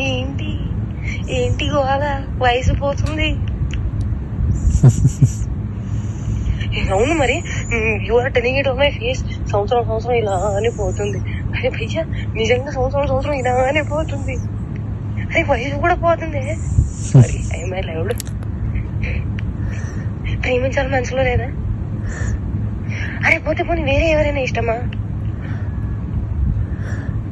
ఏంటి? ఏంటి గోవాల వయసు పోతుంది. అవును మరి. You are telling it my face సంవత్సరం సంవత్సరం ఇలానే పోతుంది. అరే భయ్యా నిజంగా సంవత్సరం సంవత్సరం ఇలానే పోతుంది. అరే వయసు కూడా పోతుంది. సారీ ఐఎమ్ లైవ్డ్ ప్రేమించాలి మనసులో లేదా? అరే పోతే పోనీ వేరే ఎవరైనా ఇష్టమా?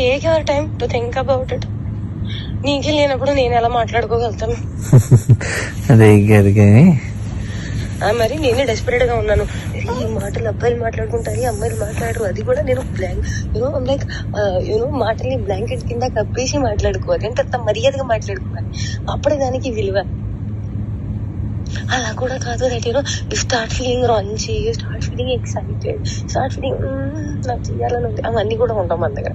take your time to think about it నీకే లేనప్పుడు నేను ఎలా మాట్లాడుకోగలుగుతాను? అదే కానీ. మరి నేనే డెస్పరేట్గా ఉన్నాను. ఈ మాటలు అబ్బాయిలు మాట్లాడుకుంటారు అమ్మాయిలు మాట్లాడరు. అది కూడా నేను blank you know like you know మాటల్ని బ్లాంకెట్ కింద కప్పేసి మాట్లాడుకోవాలి అంటే అంత మర్యాదగా మాట్లాడుకోవాలి? అప్పుడే దానికి విలువ. అలా కూడా కాదు that you know you start feeling Ranchi you start feeling excited start feeling నాకు చేయాలని ఉంది. అవన్నీ కూడా ఉంటాం మన దగ్గర.